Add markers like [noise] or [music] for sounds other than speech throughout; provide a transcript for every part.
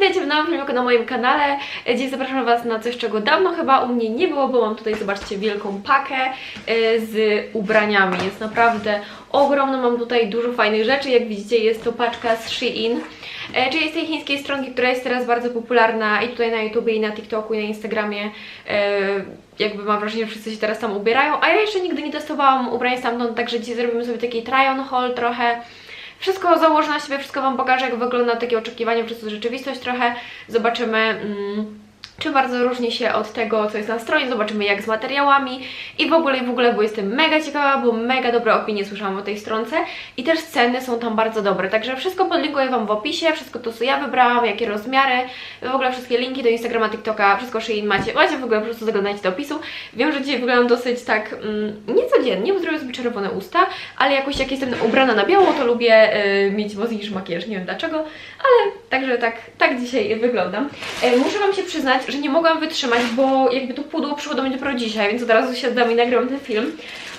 witajcie w nowym filmiku na moim kanale. Dziś zapraszam Was na coś, czego dawno chyba u mnie nie było, bo mam tutaj, zobaczcie, wielką pakę e, z ubraniami. Jest naprawdę ogromna, mam tutaj dużo fajnych rzeczy. Jak widzicie, jest to paczka z Shein, e, czyli z tej chińskiej stronki, która jest teraz bardzo popularna i tutaj na YouTubie, i na TikToku, i na Instagramie. E, Jakby mam wrażenie, że wszyscy się teraz tam ubierają, a ja jeszcze nigdy nie testowałam ubrań stamtąd, także dzisiaj zrobimy sobie taki try-on haul trochę. Wszystko założę na siebie, wszystko Wam pokażę, jak wygląda takie oczekiwanie versus rzeczywistość trochę. Zobaczymy, mm, czy bardzo różni się od tego, co jest na stronie, zobaczymy jak z materiałami. I w ogóle, w ogóle, bo jestem mega ciekawa, bo mega dobre opinie słyszałam o tej stronce. I też ceny są tam bardzo dobre, także wszystko podlinkuję Wam w opisie, wszystko to, co ja wybrałam, jakie rozmiary, w ogóle wszystkie linki do Instagrama, TikToka, wszystko Shein macie, macie w ogóle po prostu zaglądajcie do opisu. Wiem, że dzisiaj wyglądam dosyć tak mm, niecodziennie, bo zrobię sobie czerwone usta, ale jakoś jak jestem ubrana na biało, to lubię y, mieć mocniejszy makijaż, nie wiem dlaczego, ale także tak, tak dzisiaj wyglądam. E, muszę Wam się przyznać, że nie mogłam wytrzymać, bo jakby to pudło przyszło do mnie dopiero dzisiaj, więc od razu siadam i nagrywam ten film,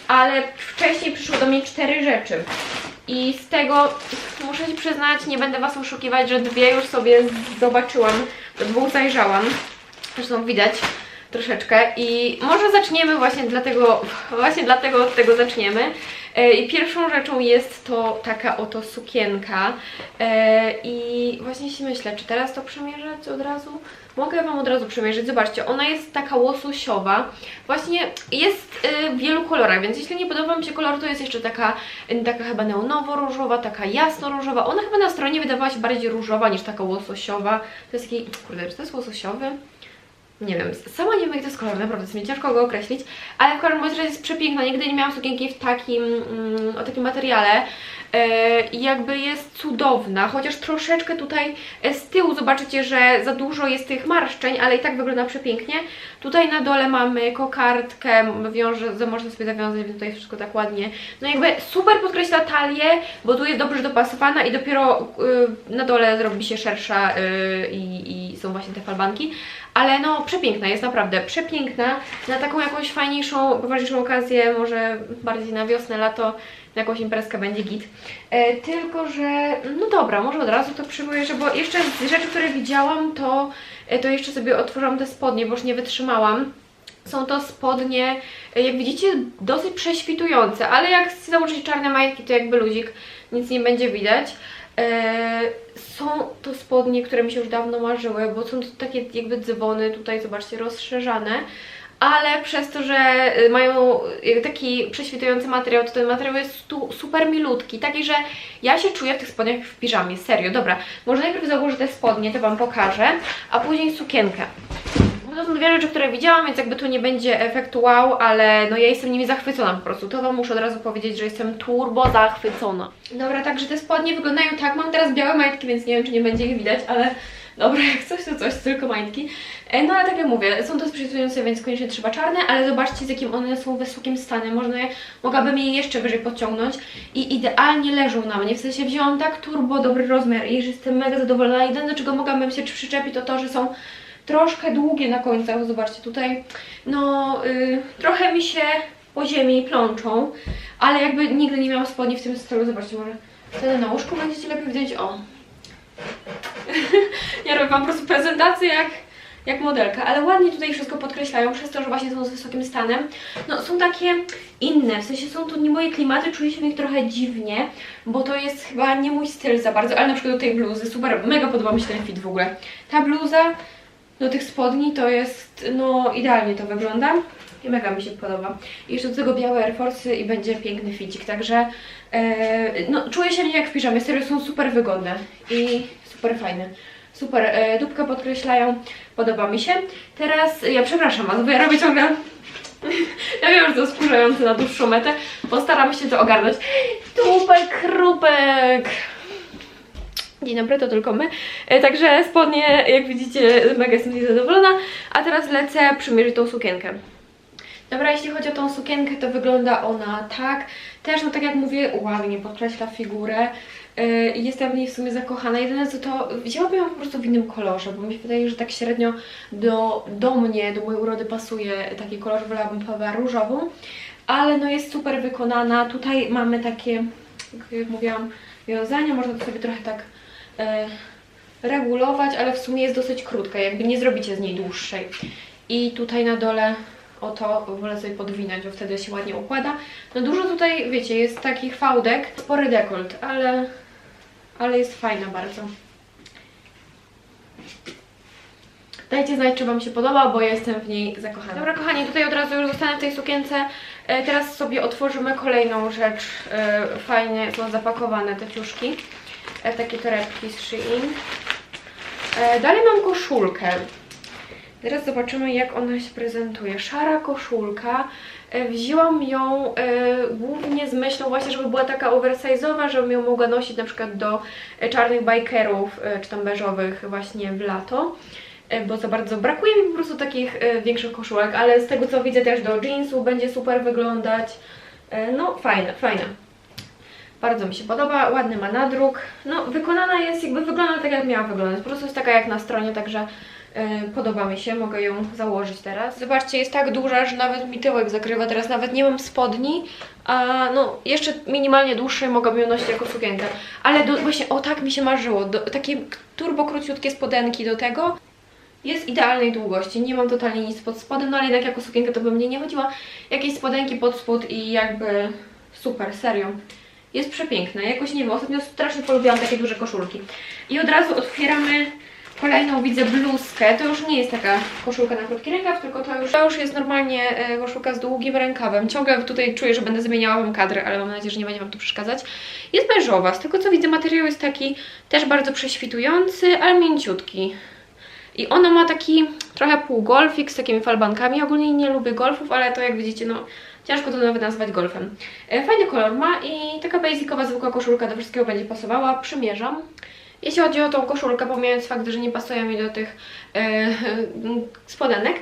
ale wcześniej przyszło do mnie cztery rzeczy. I z tego muszę się przyznać, nie będę Was oszukiwać, że dwie już sobie zobaczyłam, do dwóch zajrzałam. Zresztą widać troszeczkę i może zaczniemy właśnie dlatego, właśnie dlatego od tego zaczniemy. E, I pierwszą rzeczą jest to taka oto sukienka E, i właśnie się myślę, czy teraz to przemierzać od razu? Mogę Wam od razu przemierzyć, zobaczcie, ona jest taka łososiowa, właśnie jest e, w wielu kolorach, więc jeśli nie podoba mi się kolor, to jest jeszcze taka, taka chyba neonowo-różowa, taka jasno-różowa, ona chyba na stronie wydawała się bardziej różowa niż taka łososiowa, to jest taki, kurde, czy to jest łososiowy? Nie wiem, sama nie wiem jaki to jest kolor, naprawdę jest mi ciężko go określić, ale w każdym razie jest przepiękna, nigdy nie miałam sukienki w takim, mm, o takim materiale i jakby jest cudowna, chociaż troszeczkę tutaj e, z tyłu zobaczycie, że za dużo jest tych marszczeń, ale i tak wygląda przepięknie. Tutaj na dole mamy kokardkę, wiąże, można sobie zawiązać, więc tutaj wszystko tak ładnie. No jakby super podkreśla talię, bo tu jest dobrze dopasowana i dopiero y, na dole zrobi się szersza y, i, i są właśnie te falbanki. Ale no przepiękna, jest naprawdę przepiękna. Na taką jakąś fajniejszą, poważniejszą okazję, może bardziej na wiosnę, lato, na jakąś imprezkę będzie git. E, tylko, że no dobra, może od razu to przywoję, że bo jeszcze z rzeczy, które widziałam, to, e, to jeszcze sobie otworzyłam te spodnie, bo już nie wytrzymałam. Są to spodnie, e, jak widzicie, dosyć prześwitujące, ale jak założyć czarne majtki, to jakby luzik, nic nie będzie widać. E, są to spodnie, które mi się już dawno marzyły, bo są to takie jakby dzwony, tutaj zobaczcie, rozszerzane, ale przez to, że y, mają y, taki prześwitujący materiał, to ten materiał jest tu super milutki, taki, że ja się czuję w tych spodniach w piżamie, serio. Dobra, może najpierw założę te spodnie, to Wam pokażę, a później sukienkę. Bo to są dwie rzeczy, które widziałam, więc jakby tu nie będzie efektu wow, ale no ja jestem nimi zachwycona po prostu. To Wam muszę od razu powiedzieć, że jestem turbo zachwycona. Dobra, także te spodnie wyglądają tak. Mam teraz białe majtki, więc nie wiem, czy nie będzie ich widać, ale dobra, jak coś to coś, tylko majtki. E, No ale tak jak mówię, są to sprzyjające, więc koniecznie trzeba czarne, ale zobaczcie z jakim one są wysokim stanem. Można je, mogłabym je jeszcze wyżej podciągnąć i idealnie leżą na mnie. W sensie wzięłam tak turbo dobry rozmiar i jestem mega zadowolona. Jedyne do czego mogłabym się przyczepić to to, że są troszkę długie na końcach, zobaczcie tutaj, no y, trochę mi się po ziemi plączą, ale jakby nigdy nie miałam spodni w tym stylu, zobaczcie, może wtedy na łóżku będziecie lepiej widzieć, o. [laughs] ja robię wam po prostu prezentację jak, jak modelka, ale ładnie tutaj wszystko podkreślają, przez to, że właśnie są z wysokim stanem. No są takie inne, w sensie są to nie moje klimaty, czuję się w nich trochę dziwnie, bo to jest chyba nie mój styl za bardzo, ale na przykład do tej bluzy, super, mega podoba mi się ten fit w ogóle. Ta bluza do tych spodni to jest, no idealnie to wygląda i mega mi się podoba. I jeszcze do tego białe Air Force'y i będzie piękny ficik, także e, no czuję się nie jak w piżamie, serio są super wygodne i super fajne. Super, e, dupkę podkreślają, podoba mi się. Teraz, ja przepraszam was, bo ja robię ciągle [laughs] ja wiem, że to jest wkurzające na dłuższą metę. Postaram się to ogarnąć. Dupek, krupek. Dzień dobry, to tylko my. E, Także spodnie, jak widzicie, mega jestem z niej zadowolona. A teraz lecę przymierzyć tą sukienkę. Dobra, jeśli chodzi o tą sukienkę, to wygląda ona tak. Też, no tak jak mówię, ładnie podkreśla figurę. Yy, jestem w niej w sumie zakochana. Jedyne co to, wzięłabym ją po prostu w innym kolorze, bo mi się wydaje, że tak średnio do, do mnie, do mojej urody pasuje taki kolor, wolałabym chyba różową. Ale no jest super wykonana. Tutaj mamy takie, jak mówiłam, wiązania, można to sobie trochę tak e, regulować, ale w sumie jest dosyć krótka, jakby nie zrobicie z niej dłuższej. I tutaj na dole o to wolę sobie podwinąć, bo wtedy się ładnie układa. No dużo tutaj, wiecie, jest takich fałdek, spory dekolt, ale, ale jest fajna bardzo. Dajcie znać, czy Wam się podoba, bo ja jestem w niej zakochana. Dobra, kochani, tutaj od razu już zostanę w tej sukience. E, teraz sobie otworzymy kolejną rzecz. E, fajnie są zapakowane te ciuszki. E, takie torebki z Shein. Dalej mam koszulkę. Teraz zobaczymy, jak ona się prezentuje. Szara koszulka. E, Wzięłam ją e, głównie z myślą właśnie, żeby była taka oversize'owa, żebym ją mogła nosić na przykład do e, czarnych bikerów, e, czy tam beżowych właśnie w lato. Bo za bardzo brakuje mi po prostu takich większych koszulek, ale z tego co widzę też do jeansu będzie super wyglądać. No fajne, fajne. Bardzo mi się podoba, ładny ma nadruk. No, wykonana jest, jakby wygląda tak, jak miała wyglądać. Po prostu jest taka jak na stronie, także podoba mi się, mogę ją założyć teraz. Zobaczcie, jest tak duża, że nawet mi tyłek zakrywa. Teraz nawet nie mam spodni, a no jeszcze minimalnie dłuższej mogłabym ją nosić jako sukienkę. Ale do, właśnie o tak mi się marzyło. Do, takie turbo króciutkie spodenki do tego. Jest idealnej długości, nie mam totalnie nic pod spodem, no ale jednak jako sukienkę to by mnie nie chodziła. Jakieś spodenki pod spód i jakby super, serio. Jest przepiękna. Jakoś nie wiem, ostatnio strasznie polubiłam takie duże koszulki. I od razu otwieramy kolejną, widzę bluzkę. To już nie jest taka koszulka na krótki rękaw, tylko to już, to już jest normalnie e, koszulka z długim rękawem. Ciągle tutaj czuję, że będę zmieniała Wam kadrę, ale mam nadzieję, że nie będzie Wam to przeszkadzać. Jest beżowa. Z tego co widzę, materiał jest taki też bardzo prześwitujący, ale mięciutki. I ona ma taki trochę półgolfik z takimi falbankami. Ogólnie nie lubię golfów, ale to jak widzicie, no ciężko to nawet nazwać golfem. E, Fajny kolor ma i taka basicowa, zwykła koszulka do wszystkiego będzie pasowała. Przymierzam. Jeśli chodzi o tą koszulkę, pomijając fakt, że nie pasują mi do tych e, [laughs] spodenek,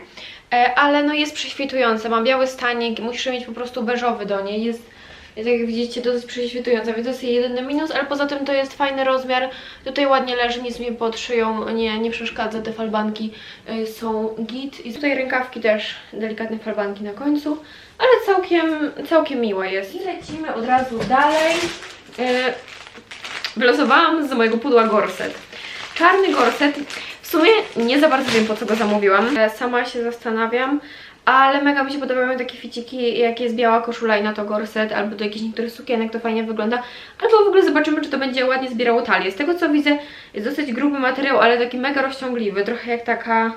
e, ale no jest prześwitująca. Ma biały stanik, musisz mieć po prostu beżowy do niej. Jest jest, jak widzicie, dosyć prześwitująca, więc to jest jej jedyny minus, ale poza tym to jest fajny rozmiar. Tutaj ładnie leży, nic mi pod szyją nie, nie przeszkadza, te falbanki y, są git. I tutaj rękawki też, delikatne falbanki na końcu, ale całkiem, całkiem miła jest. I lecimy od razu dalej. Y, wylosowałam z mojego pudła gorset. Czarny gorset. W sumie nie za bardzo wiem po co go zamówiłam. E, Sama się zastanawiam, ale mega mi się podobają takie ficiki, jak jest biała koszula i na to gorset, albo do jakichś niektórych sukienek, to fajnie wygląda. Albo w ogóle zobaczymy, czy to będzie ładnie zbierało talię. Z tego co widzę, jest dosyć gruby materiał, ale taki mega rozciągliwy, trochę jak taka...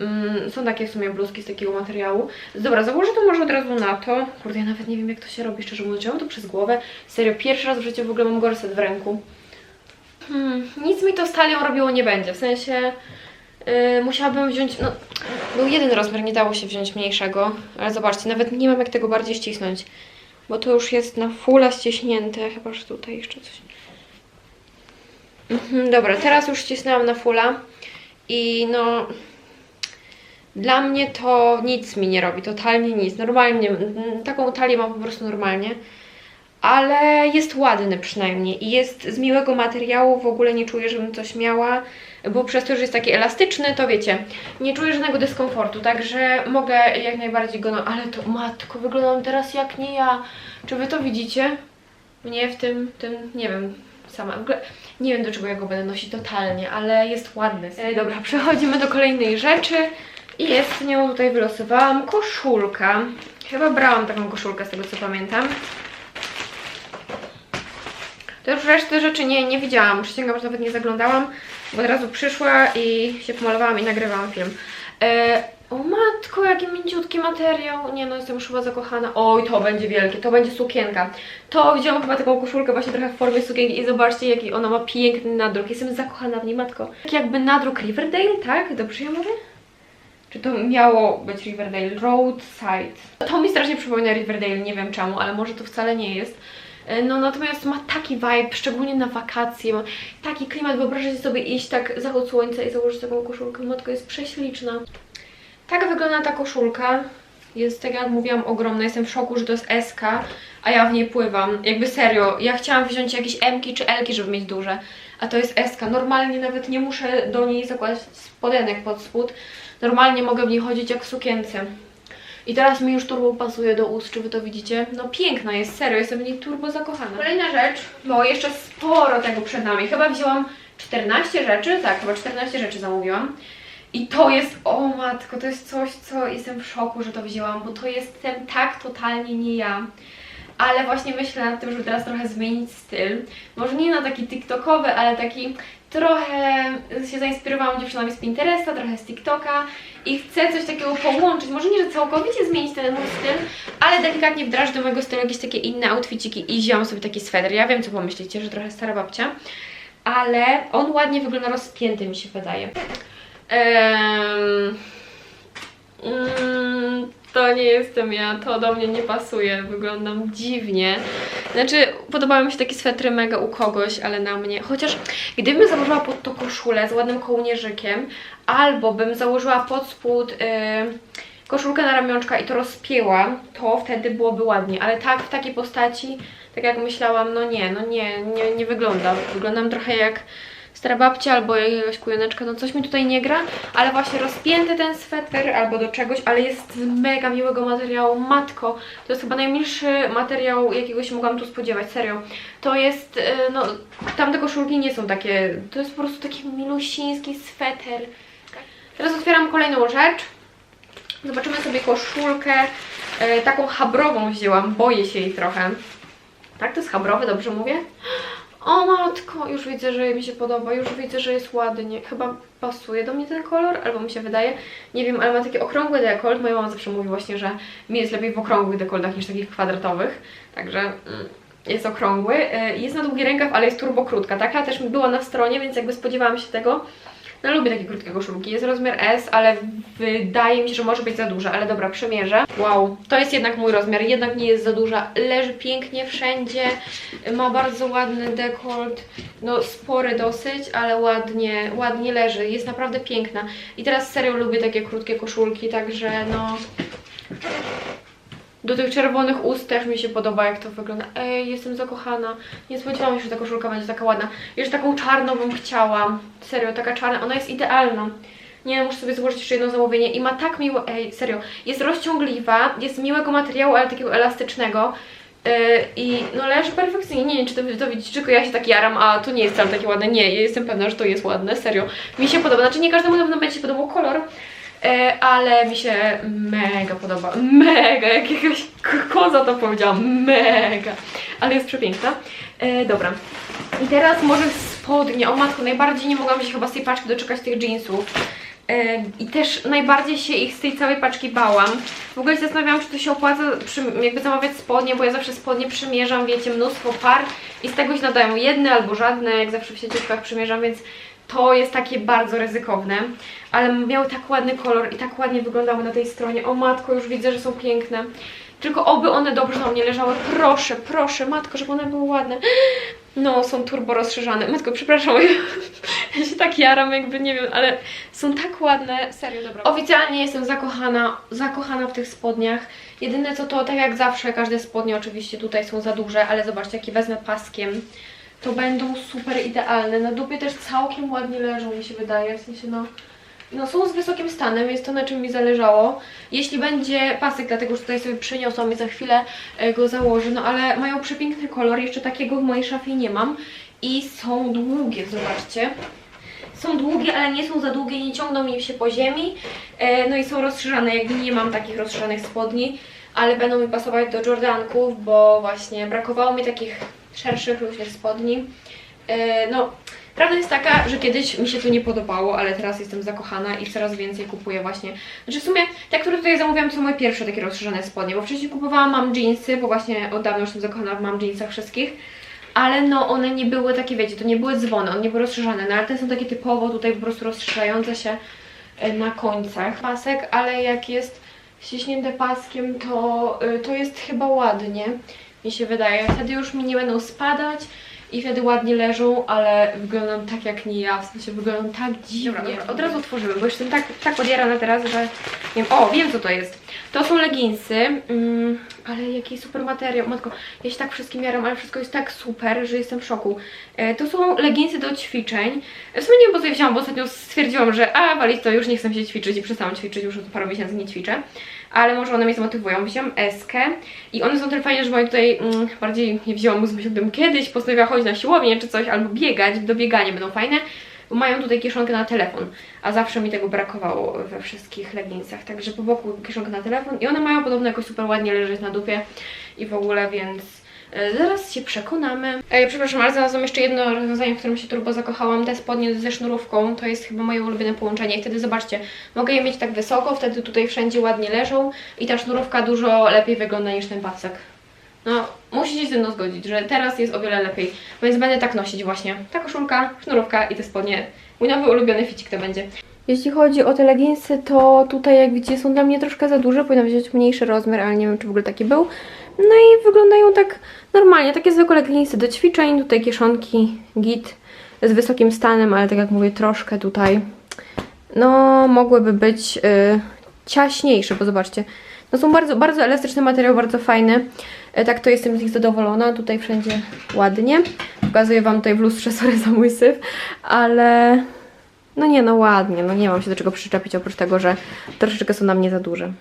Mm, są takie w sumie bluzki z takiego materiału. Dobra, założę to może od razu na to. Kurde, ja nawet nie wiem jak to się robi, szczerze mówiąc. To przez głowę? Serio, pierwszy raz w życiu w ogóle mam gorset w ręku. Hmm, nic mi to z talią robiło nie będzie, w sensie yy, musiałabym wziąć, no był jeden rozmiar, nie dało się wziąć mniejszego, ale zobaczcie, nawet nie mam jak tego bardziej ścisnąć, bo to już jest na fulla ściśnięte, chyba że tutaj jeszcze coś. Mhm, dobra, teraz już ścisnęłam na fulla i no dla mnie to nic mi nie robi, totalnie nic, normalnie, taką talię mam po prostu normalnie ale jest ładny przynajmniej i jest z miłego materiału, w ogóle nie czuję, żebym coś miała, bo przez to, że jest taki elastyczny, to wiecie, nie czuję żadnego dyskomfortu, także mogę jak najbardziej go, no ale to matko, wyglądam teraz jak nie ja, czy wy to widzicie? Mnie w tym, tym, nie wiem, sama, w ogóle nie wiem do czego ja go będę nosić totalnie, ale jest ładny. E, dobra, przechodzimy do kolejnej rzeczy i jest nią tutaj wylosowałam koszulka, chyba brałam taką koszulkę z tego co pamiętam. To już reszty rzeczy nie, nie widziałam, przysięgam, że nawet nie zaglądałam, bo od razu przyszła i się pomalowałam i nagrywałam film. E, o matko, jaki mięciutki materiał. Nie no, jestem już chyba zakochana. Oj, to będzie wielkie, to będzie sukienka. To wzięłam chyba taką koszulkę właśnie trochę w formie sukienki i zobaczcie, jaki ona ma piękny nadruk. Jestem zakochana w niej, matko. Tak jakby nadruk Riverdale, tak? Dobrze ja mówię? Czy to miało być Riverdale Roadside? To mi strasznie przypomina Riverdale, nie wiem czemu, ale może to wcale nie jest. E, No natomiast ma taki vibe, szczególnie na wakacje, ma taki klimat, wyobraźcie sobie iść tak zachód słońca i założyć taką koszulkę, matko jest prześliczna. Tak wygląda ta koszulka, jest tak jak mówiłam ogromna, jestem w szoku, że to jest SK, a ja w niej pływam, jakby serio, ja chciałam wziąć jakieś M-ki czy L-ki, żeby mieć duże, a to jest SK, normalnie nawet nie muszę do niej zakładać spodenek pod spód, normalnie mogę w niej chodzić jak w sukience. I teraz mi już turbo pasuje do ust, czy wy to widzicie? No piękna jest, serio, jestem w niej turbo zakochana. Kolejna rzecz, bo jeszcze sporo tego przed nami. Chyba wzięłam 14 rzeczy, tak, chyba 14 rzeczy zamówiłam. I to jest, o matko, to jest coś, co jestem w szoku, że to wzięłam, bo to jestem tak totalnie nie ja. Ale właśnie myślę nad tym, żeby teraz trochę zmienić styl. Może nie na taki TikTokowy, ale taki trochę się zainspirowałam dziewczynami z Pinteresta, trochę z TikToka i chcę coś takiego połączyć. Może nie, że całkowicie zmienić ten mój styl, ale delikatnie wdrażać do mojego stylu jakieś takie inne outfitiki i wziąłam sobie taki sweter. Ja wiem, co pomyślicie, że trochę stara babcia, ale on ładnie wygląda rozpięty, mi się wydaje. Ehm, mm, to nie jestem ja, to do mnie nie pasuje, wyglądam dziwnie. Znaczy, podobały mi się takie swetry mega u kogoś, ale na mnie. Chociaż gdybym założyła pod to koszulę z ładnym kołnierzykiem, albo bym założyła pod spód. Yy, koszulkę na ramionczka i to rozpięła, to wtedy byłoby ładnie, ale tak w takiej postaci, tak jak myślałam, no nie, no nie, nie, nie wygląda. Wyglądam trochę jak stara babcia albo jakaś kujoneczka, no coś mi tutaj nie gra, ale właśnie rozpięty ten sweter albo do czegoś, ale jest z mega miłego materiału, matko, to jest chyba najmilszy materiał, jakiego się mogłam tu spodziewać, serio. To jest, y, no, tamte koszulki nie są takie, to jest po prostu taki milusiński sweter. Teraz otwieram kolejną rzecz. Zobaczymy sobie koszulkę, e, taką chabrową wzięłam, boję się jej trochę. Tak, to jest chabrowy, dobrze mówię? O matko, już widzę, że mi się podoba, już widzę, że jest ładnie. Chyba pasuje do mnie ten kolor, albo mi się wydaje. Nie wiem, ale ma taki okrągły dekolt. Moja mama zawsze mówi właśnie, że mi jest lepiej w okrągłych dekoltach niż takich kwadratowych. Także mm, jest okrągły. E, Jest na długi rękaw, ale jest turbo krótka. Taka też była na stronie, więc jakby spodziewałam się tego. No lubię takie krótkie koszulki. Jest rozmiar S, ale wydaje mi się, że może być za duża, ale dobra, przymierzę. Wow, to jest jednak mój rozmiar, jednak nie jest za duża. Leży pięknie wszędzie, ma bardzo ładny dekolt, no spory dosyć, ale ładnie, ładnie leży. Jest naprawdę piękna. I teraz serio lubię takie krótkie koszulki, także no... Do tych czerwonych ust też mi się podoba, jak to wygląda. Ej, jestem zakochana. Nie spodziewałam się, że ta koszulka będzie taka ładna. Jeszcze taką czarną bym chciała. Serio, taka czarna. Ona jest idealna. Nie, muszę sobie złożyć jeszcze jedno zamówienie. I ma tak miło... Ej, serio. Jest rozciągliwa, jest miłego materiału, ale takiego elastycznego. Yy, I no leży perfekcyjnie. Nie wiem, czy to, to widzicie, tylko ja się tak jaram, a to nie jest wcale takie ładne. Nie, jestem pewna, że to jest ładne. Serio. Mi się podoba. Znaczy nie każdemu na pewno będzie się podobał kolor, ale mi się mega podoba. Mega, jak jakaś koza to powiedziałam. Mega. Ale jest przepiękna. E, dobra. I teraz może spodnie. O matko, najbardziej nie mogłam się chyba z tej paczki doczekać tych jeansów. E, I też najbardziej się ich z tej całej paczki bałam. W ogóle się zastanawiałam, czy to się opłaca przy, jakby zamawiać spodnie, bo ja zawsze spodnie przymierzam, wiecie, mnóstwo par i z tego się nadają jedne albo żadne, jak zawsze w sieciówkach przymierzam, więc to jest takie bardzo ryzykowne, ale miały tak ładny kolor i tak ładnie wyglądały na tej stronie. O matko, już widzę, że są piękne. Tylko oby one dobrze na mnie leżały. Proszę, proszę, matko, żeby one były ładne. No, są turbo rozszerzane. Matko, przepraszam, [laughs] ja się tak jaram, jakby nie wiem, ale są tak ładne, serio, dobra. Oficjalnie jestem zakochana, zakochana w tych spodniach. Jedyne co to, tak jak zawsze, każde spodnie oczywiście tutaj są za duże, ale zobaczcie, jakie wezmę paskiem to będą super idealne. Na dupie też całkiem ładnie leżą, mi się wydaje. W sensie, no, no są z wysokim stanem, jest to na czym mi zależało. Jeśli będzie pasek, dlatego że tutaj sobie przyniosą i za chwilę e, go założę, no ale mają przepiękny kolor, jeszcze takiego w mojej szafie nie mam. I są długie, zobaczcie. Są długie, ale nie są za długie, nie ciągną mi się po ziemi. E, no i są rozszerzane, jakby nie mam takich rozszerzonych spodni, ale będą mi pasować do Jordanków, bo właśnie brakowało mi takich szerszych, luźnych spodni. E, no, prawda jest taka, że kiedyś mi się to nie podobało, ale teraz jestem zakochana i coraz więcej kupuję właśnie. Znaczy w sumie te, które tutaj zamówiłam, to są moje pierwsze takie rozszerzone spodnie, bo wcześniej kupowałam mam jeansy, bo właśnie od dawna już jestem zakochana w mam jeansach wszystkich. Ale no one nie były takie, wiecie, to nie były dzwony, one nie były rozszerzane, no ale te są takie typowo tutaj po prostu rozszerzające się e, na końcach. Pasek, ale jak jest ściśnięte paskiem, to, y, to jest chyba ładnie, mi się wydaje. Wtedy już mi nie będą spadać i wtedy ładnie leżą, ale wyglądam tak jak nie ja, w sensie wyglądam tak dziwnie. Dobra, dobra, od razu otworzymy, bo jestem tak, tak podjarana teraz, że nie wiem, o, wiem co to jest. To są leginsy, mm, Ale jaki super materiał, matko, ja się tak wszystkim jaram, ale wszystko jest tak super, że jestem w szoku. E, to są leginsy do ćwiczeń. W sumie nie wiem po co je wzięłam, bo ostatnio stwierdziłam, że a walić to już nie chcę się ćwiczyć i przestałam ćwiczyć, już od paru miesięcy nie ćwiczę. Ale może one mnie zmotywują. Wziąłam eskę i one są tyle fajne, że moje tutaj mm, bardziej nie wzięłam, bo gdybym kiedyś postanowiła chodzić na siłownię czy coś, albo biegać, do biegania będą fajne. Bo mają tutaj kieszonkę na telefon, a zawsze mi tego brakowało we wszystkich leginsach. Także po boku kieszonka na telefon i one mają podobno jakoś super ładnie leżeć na dupie i w ogóle, więc e, zaraz się przekonamy. E, przepraszam, ale znalazłam jeszcze jedno rozwiązanie, w którym się turbo zakochałam. Te spodnie ze sznurówką, to jest chyba moje ulubione połączenie. I wtedy zobaczcie, mogę je mieć tak wysoko, wtedy tutaj wszędzie ładnie leżą i ta sznurówka dużo lepiej wygląda niż ten pasek. No, musicie się ze mną zgodzić, że teraz jest o wiele lepiej, więc będę tak nosić właśnie. Ta koszulka, sznurówka i te spodnie. Mój nowy ulubiony ficik to będzie. Jeśli chodzi o te leginsy, to tutaj jak widzicie są dla mnie troszkę za duże, powinnam wziąć mniejszy rozmiar, ale nie wiem czy w ogóle taki był. No i wyglądają tak normalnie, takie zwykłe leginsy do ćwiczeń, tutaj kieszonki, git z wysokim stanem, ale tak jak mówię troszkę tutaj, no mogłyby być y, ciaśniejsze, bo zobaczcie, no są bardzo, bardzo elastyczny materiał, bardzo fajny. E, Tak to jestem z nich zadowolona. Tutaj wszędzie ładnie. Pokazuję Wam tutaj w lustrze, [laughs] sorry za mój syf, ale no nie, no ładnie. No nie mam się do czego przyczepić, oprócz tego, że troszeczkę są na mnie za duże.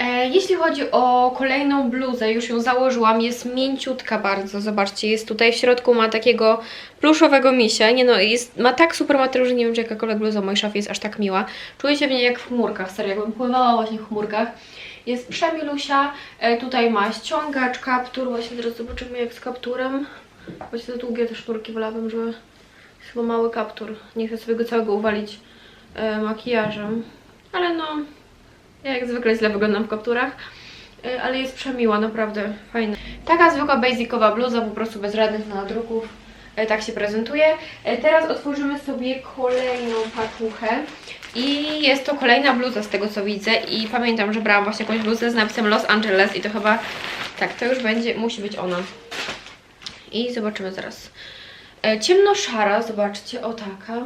E, Jeśli chodzi o kolejną bluzę, już ją założyłam, jest mięciutka bardzo, zobaczcie, jest tutaj w środku, ma takiego pluszowego misia, nie no, jest, ma tak super materiał, że nie wiem, czy jakakolwiek bluza w mojej szafie jest aż tak miła. Czuję się w niej jak w chmurkach, serio, jakbym pływała właśnie w chmurkach. Jest przemilusia, e, tutaj ma ściągacz, kaptur, właśnie teraz zobaczymy jak z kapturem. Właśnie za długie te sznurki wolałabym, żeby chyba mały kaptur. Nie chcę sobie go całego uwalić e, makijażem, ale no, ja jak zwykle źle wyglądam w kapturach, y, ale jest przemiła, naprawdę fajna. Taka zwykła basicowa bluza, po prostu bez żadnych nadruków. Tak się prezentuje. Teraz otworzymy sobie kolejną pakuchę. I jest to kolejna bluza z tego co widzę i pamiętam, że brałam właśnie jakąś bluzę z napisem Los Angeles i to chyba, tak, to już będzie, musi być ona. I zobaczymy zaraz. E, Ciemnoszara, zobaczcie, o taka.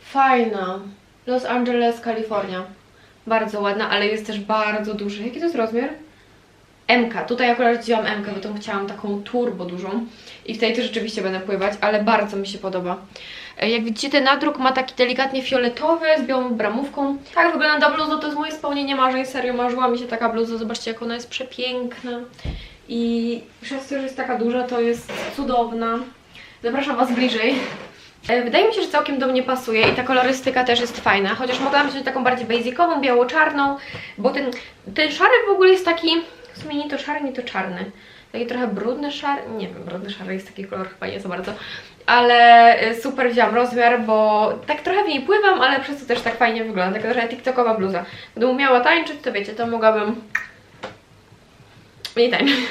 Fajna. Los Angeles, Kalifornia. Bardzo ładna, ale jest też bardzo duży. Jaki to jest rozmiar? MK. Tutaj akurat wzięłam MK, bo tą chciałam taką turbo dużą. I w tej też rzeczywiście będę pływać, ale bardzo mi się podoba. E, Jak widzicie, ten nadruk ma taki delikatnie fioletowy, z białą bramówką. Tak wygląda bluza, to jest moje spełnienie marzeń. Serio, marzyła mi się taka bluza. Zobaczcie, jak ona jest przepiękna. I przez to, że jest taka duża, to jest cudowna. Zapraszam Was bliżej. E, Wydaje mi się, że całkiem do mnie pasuje i ta kolorystyka też jest fajna, chociaż mogłam wziąć taką bardziej basicową, biało-czarną, bo ten, ten szary w ogóle jest taki, w sumie nie to szary, nie to czarny. Taki trochę brudny szary, nie wiem, brudny szary jest taki kolor chyba nie za bardzo, ale e, super wziąłam rozmiar, bo tak trochę w niej pływam, ale przez to też tak fajnie wygląda, taka trochę tiktokowa bluza. Gdybym umiała tańczyć, to wiecie, to mogłabym nie tańczyć. [laughs]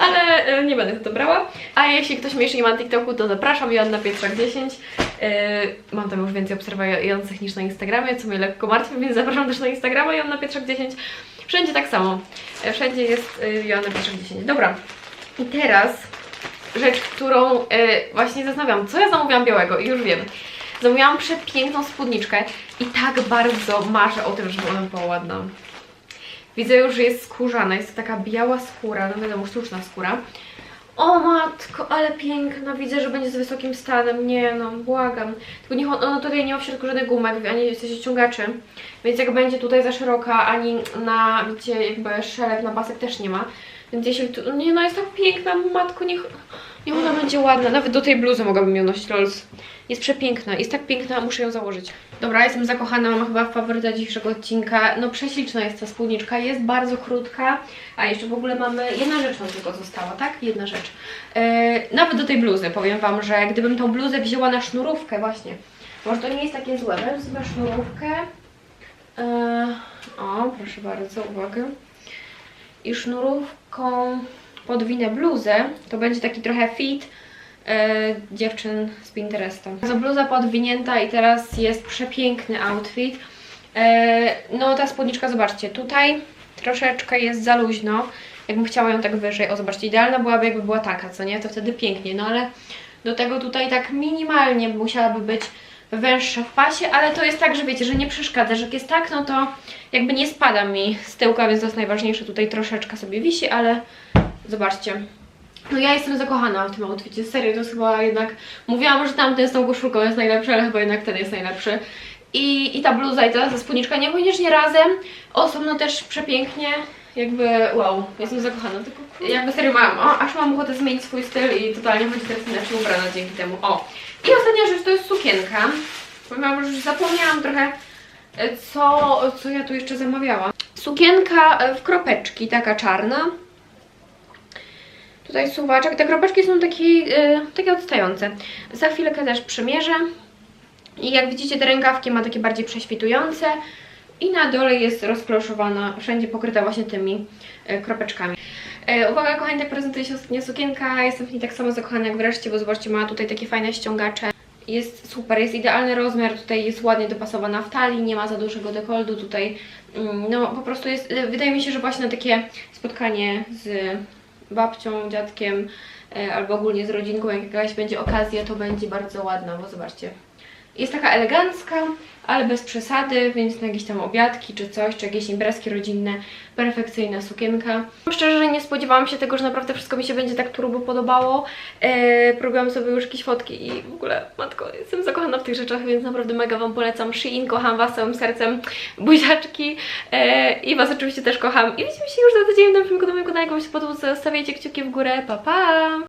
ale e, nie będę to brała. A jeśli ktoś mnie jeszcze nie ma na TikToku, to zapraszam, Joanna Pietrzak 10. E, mam tam już więcej obserwujących niż na Instagramie, co mnie lekko martwi, więc zapraszam też na Instagrama Joanna Pietrzak 10. Wszędzie tak samo. E, Wszędzie jest e, Joanna Pietrzak 10. Dobra. I teraz rzecz, którą e, właśnie zastanawiam, co ja zamówiłam białego i już wiem. Zamówiłam przepiękną spódniczkę i tak bardzo marzę o tym, żeby ona była ładna. Widzę już, że jest skórzana, jest to taka biała skóra, no wiadomo, sztuczna skóra. O matko, ale piękna, widzę, że będzie z wysokim stanem, nie no, błagam. Tylko niech on, ona tutaj nie ma w środku żadnych gumek, ani w ściągaczy, więc jak będzie tutaj za szeroka, ani na, widzicie, jakby szelek na pasek też nie ma. Więc jeśli tu, nie no, jest tak piękna, matko, niech, niech ona będzie ładna, nawet do tej bluzy mogłabym ją nosić, lols. Jest przepiękna, jest tak piękna, muszę ją założyć. Dobra, jestem zakochana, mam chyba faworyta dzisiejszego odcinka. No prześliczna jest ta spódniczka, jest bardzo krótka, a jeszcze w ogóle mamy, jedna rzecz nam tylko została, tak? Jedna rzecz. Yy, nawet do tej bluzy powiem Wam, że gdybym tą bluzę wzięła na sznurówkę właśnie, może to nie jest takie złe, weź sobie sznurówkę. Yy, o, proszę bardzo, uwaga. I sznurówką podwinę bluzę, to będzie taki trochę fit, e, dziewczyn z Pinteresta. To bluza podwinięta i teraz jest przepiękny outfit. E, no ta spódniczka, zobaczcie, tutaj troszeczkę jest za luźno. Jakbym chciała ją tak wyżej, o zobaczcie, idealna byłaby jakby była taka, co nie? To wtedy pięknie, no ale do tego tutaj tak minimalnie musiałaby być węższa w pasie, ale to jest tak, że wiecie, że nie przeszkadza, że jak jest tak, no to jakby nie spada mi z tyłka, więc to jest najważniejsze. Tutaj troszeczkę sobie wisi, ale zobaczcie. No ja jestem zakochana w tym outficie, serio, to jest chyba jednak... Mówiłam, że tamten z tą koszulką jest najlepszy, ale chyba jednak ten jest najlepszy. I, i ta bluza i ta spódniczka niekoniecznie razem, osobno też przepięknie, jakby wow, jestem zakochana, tylko jakby serio mam, o, aż mam ochotę zmienić swój styl i totalnie chodzi teraz inaczej ubrana dzięki temu. O, i ostatnia rzecz to jest sukienka, powiem wam, że już zapomniałam trochę co, co ja tu jeszcze zamawiałam. Sukienka e, w kropeczki, taka czarna. Tutaj suwaczek, te kropeczki są takie, e, takie odstające. Za chwilkę też przymierzę. I jak widzicie te rękawki ma takie bardziej prześwitujące i na dole jest rozkloszowana, wszędzie pokryta właśnie tymi e, kropeczkami. E, uwaga kochani, tak prezentuje się ostatnia sukienka, jestem w niej tak samo zakochana jak wreszcie, bo zobaczcie, ma tutaj takie fajne ściągacze. Jest super, jest idealny rozmiar, tutaj jest ładnie dopasowana w talii, nie ma za dużego dekoldu, tutaj. Mm, no po prostu jest, e, wydaje mi się, że właśnie na takie spotkanie z babcią, dziadkiem e, albo ogólnie z rodzinką, jak jakaś będzie okazja, to będzie bardzo ładna, bo zobaczcie, jest taka elegancka, ale bez przesady, więc na jakieś tam obiadki czy coś, czy jakieś imprezki rodzinne, perfekcyjna sukienka. Szczerze nie spodziewałam się tego, że naprawdę wszystko mi się będzie tak turbo podobało. Eee, próbowałam sobie już jakieś fotki i w ogóle, matko, jestem zakochana w tych rzeczach, więc naprawdę mega Wam polecam. Shein, kocham Was całym sercem, buziaczki eee, i Was oczywiście też kocham. I widzimy się już za tydzień w nowym filmiku na moim kanale. Jak Wam się zostawiajcie kciuki w górę. Pa, pa!